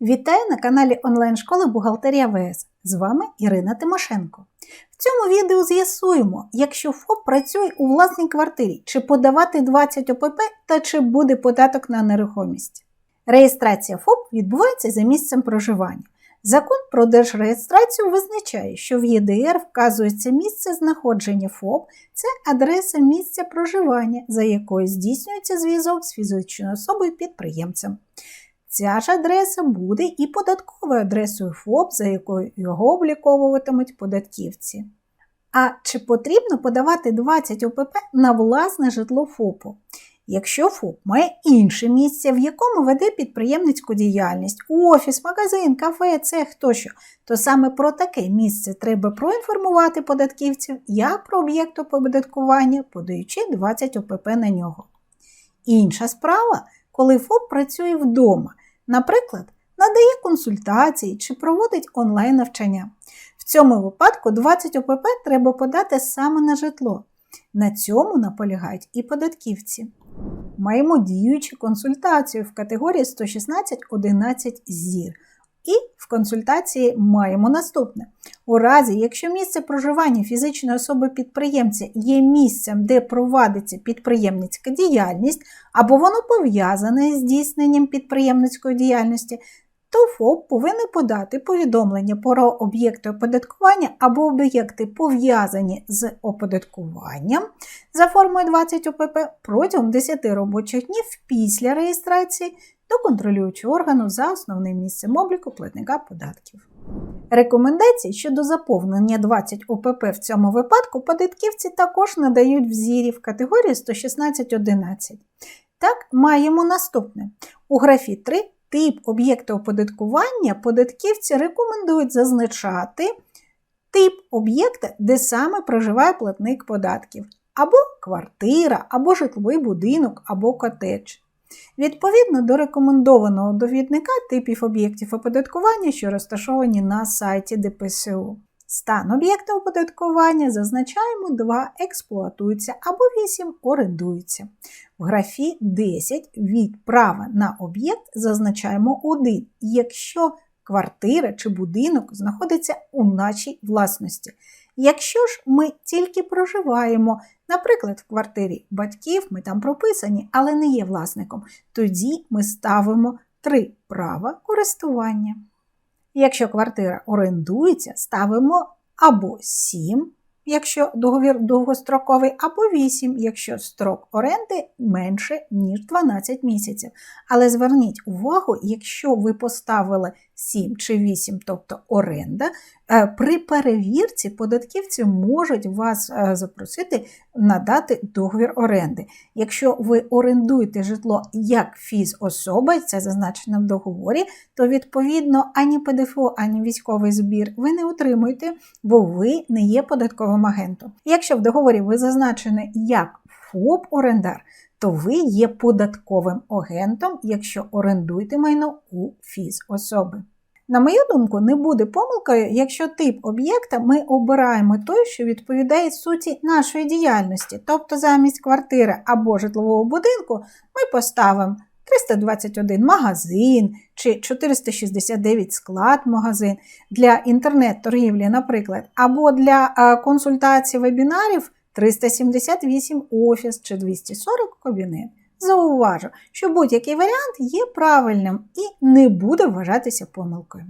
Вітаю на каналі онлайн-школи Бухгалтерія ВС. З вами Ірина Тимошенко. В цьому відео з'ясуємо, якщо ФОП працює у власній квартирі, чи подавати 20 ОПП та чи буде податок на нерухомість. Реєстрація ФОП відбувається за місцем проживання. Закон про держреєстрацію визначає, що в ЄДР вказується місце знаходження ФОП, це адреса місця проживання, за якою здійснюється зв'язок з фізичною особою підприємцем. Ця ж адреса буде і податковою адресою ФОП, за якою його обліковуватимуть податківці. А чи потрібно подавати 20 ОПП на власне житло ФОПу? Якщо ФОП має інше місце, в якому веде підприємницьку діяльність, офіс, магазин, кафе, цех тощо, то саме про таке місце треба проінформувати податківців як про об'єкт оподаткування, подаючи 20 ОПП на нього. Інша справа, коли ФОП працює вдома, наприклад, надає консультації чи проводить онлайн-навчання. В цьому випадку 20 ОПП треба подати саме на житло. На цьому наполягають і податківці. Маємо діючу консультацію в категорії 116 11 ЗІР. І в консультації маємо наступне: у разі, якщо місце проживання фізичної особи-підприємця є місцем, де провадиться підприємницька діяльність, або воно пов'язане з здійсненням підприємницької діяльності, то ФОП повинен подати повідомлення про об'єкти оподаткування або об'єкти пов'язані з оподаткуванням за формою 20 ОПП протягом 10 робочих днів після реєстрації до контролюючого органу за основним місцем обліку платника податків. Рекомендації щодо заповнення 20 ОПП в цьому випадку податківці також надають в зірі в категорії 116.11. Так, маємо наступне. У графі 3 тип об'єкта оподаткування податківці рекомендують зазначати тип об'єкта, де саме проживає платник податків, або квартира, або житловий будинок, або котедж. Відповідно до рекомендованого довідника типів об'єктів оподаткування, що розташовані на сайті ДПСУ. Стан об'єкта оподаткування зазначаємо 2 експлуатується або 8 орендується. В графі 10 від права на об'єкт зазначаємо 1, якщо квартира чи будинок знаходиться у нашій власності. Якщо ж ми тільки проживаємо, наприклад, в квартирі батьків, ми там прописані, але не є власником, тоді ми ставимо 3 права користування. Якщо квартира орендується, ставимо або 7, якщо договір довгостроковий, або 8, якщо строк оренди менше, ніж 12 місяців. Але зверніть увагу, якщо ви поставили 7 чи 8, тобто оренда, при перевірці податківці можуть вас запросити надати договір оренди. Якщо ви орендуєте житло як фізособа, це зазначено в договорі, то відповідно ані ПДФО, ані військовий збір ви не отримуєте, бо ви не є податковим агентом. Якщо в договорі ви зазначені як ФОП-орендар, то ви є податковим агентом, якщо орендуєте майно у фізособи. На мою думку, не буде помилкою, якщо тип об'єкта ми обираємо той, що відповідає суті нашої діяльності. Тобто замість квартири або житлового будинку ми поставимо 321 магазин чи 469 склад магазин для інтернет-торгівлі, наприклад, або для консультацій вебінарів 378 офіс чи 240 кабінет. Зауважу, що будь-який варіант є правильним і не буде вважатися помилкою.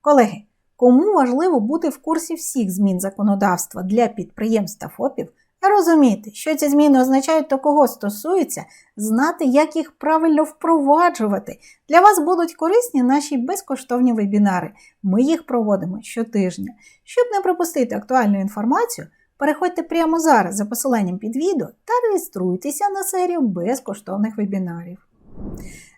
Колеги, кому важливо бути в курсі всіх змін законодавства для підприємств та ФОПів, розуміти, що ці зміни означають та кого стосуються, знати, як їх правильно впроваджувати. Для вас будуть корисні наші безкоштовні вебінари. Ми їх проводимо щотижня. Щоб не пропустити актуальну інформацію, Переходьте прямо зараз за посиланням під відео та реєструйтеся на серію безкоштовних вебінарів.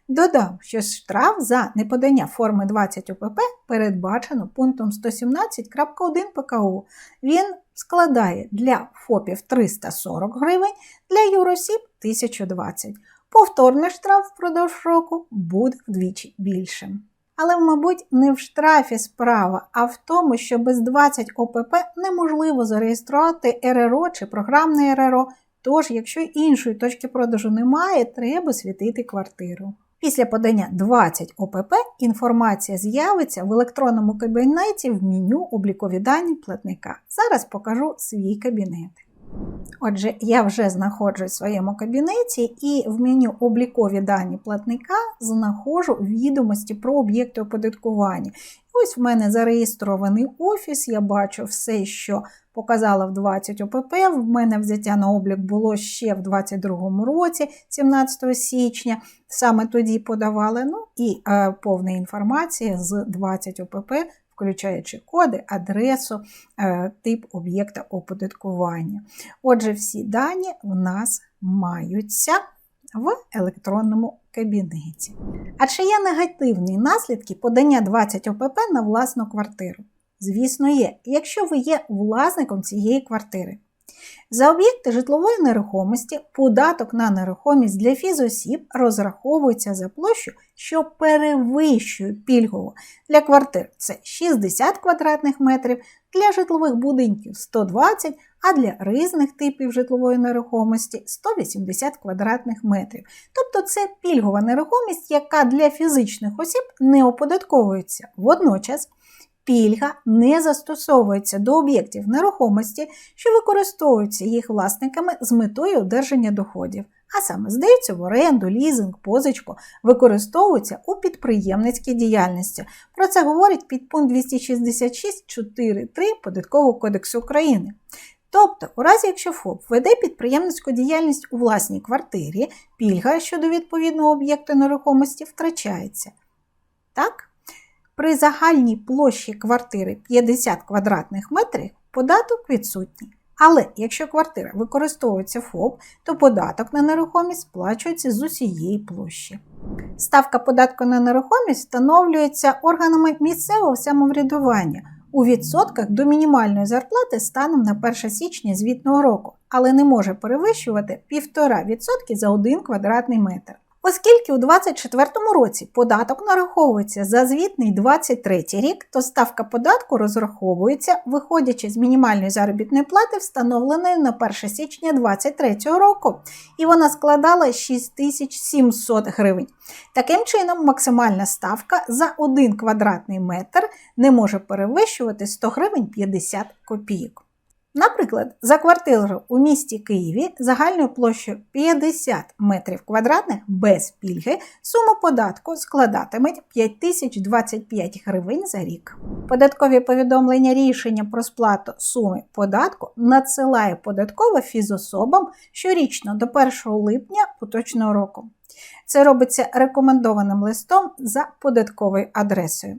Додам, що штраф за неподання форми 20 ОПП передбачено пунктом 117.1 ПКУ. Він складає для ФОПів 340 гривень, для юросіб 1020. Повторний штраф впродовж року буде вдвічі більшим. Але, мабуть, не в штрафі справа, а в тому, що без 20 ОПП неможливо зареєструвати РРО чи програмне РРО. Тож, якщо іншої точки продажу немає, треба світити квартиру. Після подання 20 ОПП інформація з'явиться в електронному кабінеті в меню облікові дані платника. Зараз покажу свій кабінет. Отже, я вже знаходжусь в своєму кабінеті і в меню облікові дані платника знаходжу відомості про об'єкти оподаткування. Ось в мене зареєстрований офіс, я бачу все, що показала в 20 ОПП. В мене взяття на облік було ще в 22 році, 17 січня. Саме тоді подавали. Ну і е, повна інформація з 20 ОПП, включаючи коди, адресу, е, тип об'єкта оподаткування. Отже, всі дані в нас маються в електронному кабінеті. А чи є негативні наслідки подання 20 ОПП на власну квартиру? Звісно, є, якщо ви є власником цієї квартири. За об'єкти житлової нерухомості податок на нерухомість для фізосіб розраховується за площу, що перевищує пільгову для квартир це 60 квадратних метрів, для житлових будинків 120, а для різних типів житлової нерухомості 180 квадратних метрів. Тобто це пільгова нерухомість, яка для фізичних осіб не оподатковується. Водночас пільга не застосовується до об'єктів нерухомості, що використовуються їх власниками з метою одержання доходів. А саме здаються в оренду, лізинг, позичку, використовуються у підприємницькій діяльності. Про це говорить підпункт 266.4.3 Податкового кодексу України. Тобто, у разі, якщо ФОП веде підприємницьку діяльність у власній квартирі, пільга щодо відповідного об'єкту нерухомості втрачається. Так? При загальній площі квартири 50 квадратних метрів податок відсутній. Але якщо квартира використовується ФОП, то податок на нерухомість сплачується з усієї площі. Ставка податку на нерухомість встановлюється органами місцевого самоврядування у відсотках до мінімальної зарплати станом на 1 січня звітного року, але не може перевищувати 1,5% за 1 квадратний метр. Оскільки у 2024 році податок нараховується за звітний 23 рік, то ставка податку розраховується, виходячи з мінімальної заробітної плати, встановленої на 1 січня 2023 року, і вона складала 6700 гривень. Таким чином, максимальна ставка за 1 квадратний метр не може перевищувати 100 гривень 50 копійок. Наприклад, за квартиру у місті Києві загальною площею 50 метрів квадратних без пільги сума податку складатиме 5025 гривень за рік. Податкові повідомлення рішення про сплату суми податку надсилає податкова фізособам щорічно до 1 липня поточного року. Це робиться рекомендованим листом за податковою адресою.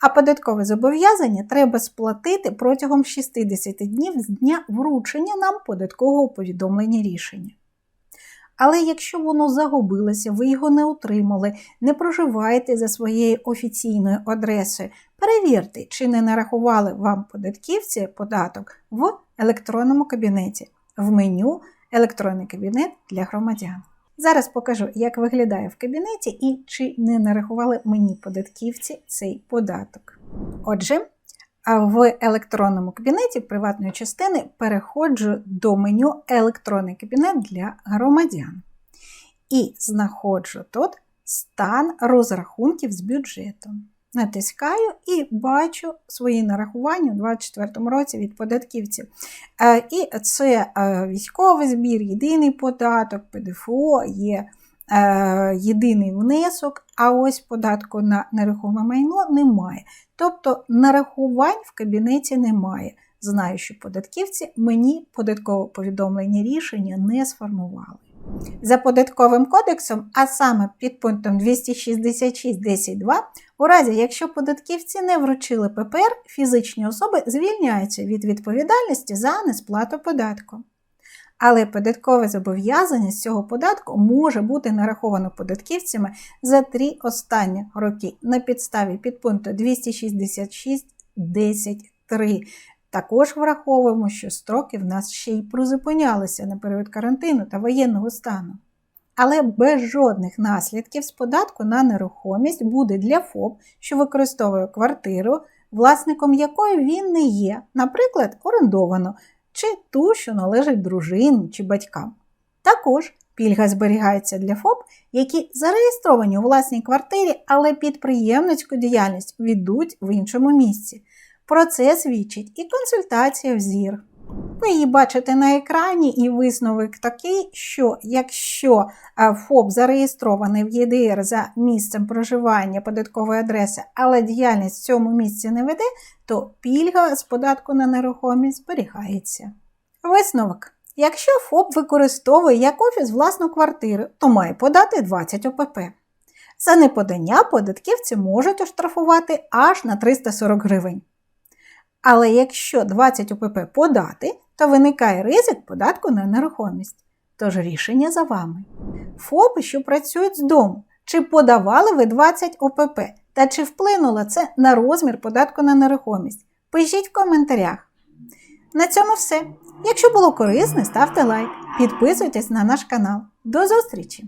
А податкове зобов'язання треба сплатити протягом 60 днів з дня вручення нам податкового повідомлення рішення. Але якщо воно загубилося, ви його не отримали, не проживаєте за своєю офіційною адресою, перевірте, чи не нарахували вам податківці податок в електронному кабінеті, в меню Електронний кабінет для громадян. Зараз покажу, як виглядає в кабінеті і чи не нарахували мені податківці цей податок. Отже, в електронному кабінеті приватної частини переходжу до меню Електронний кабінет для громадян. І знаходжу тут стан розрахунків з бюджетом. Натискаю і бачу свої нарахування у 2024 році від податківців. Е, і це е, військовий збір, єдиний податок, ПДФО, є е, єдиний внесок, а ось податку на нерухоме майно немає. Тобто нарахувань в кабінеті немає. Знаю, що податківці мені податкове повідомлення рішення не сформували. За податковим кодексом, а саме під пунктом 266.10.2, у разі, якщо податківці не вручили ППР, фізичні особи звільняються від відповідальності за несплату податку. Але податкове зобов'язання з цього податку може бути нараховано податківцями за три останні роки на підставі підпункту 266.10.3 також враховуємо, що строки в нас ще й прозупинялися на період карантину та воєнного стану. Але без жодних наслідків з податку на нерухомість буде для ФОП, що використовує квартиру, власником якої він не є, наприклад, орендовано, чи ту, що належить дружині чи батькам. Також Пільга зберігається для ФОП, які зареєстровані у власній квартирі, але підприємницьку діяльність ведуть в іншому місці. Про це свідчить і консультація в ЗІР. Ви її бачите на екрані, і висновок такий, що якщо е, ФОП зареєстрований в ЄДР за місцем проживання податкової адреси, але діяльність в цьому місці не веде, то пільга з податку на нерухомість зберігається. Висновок. Якщо ФОП використовує як офіс власну квартиру, то має подати 20 ОПП. За неподання податківці можуть оштрафувати аж на 340 гривень. Але якщо 20 ОПП подати, то виникає ризик податку на нерухомість. Тож рішення за вами. ФОПи, що працюють з дому, чи подавали ви 20 ОПП та чи вплинуло це на розмір податку на нерухомість? Пишіть в коментарях. На цьому все. Якщо було корисно, ставте лайк, підписуйтесь на наш канал. До зустрічі!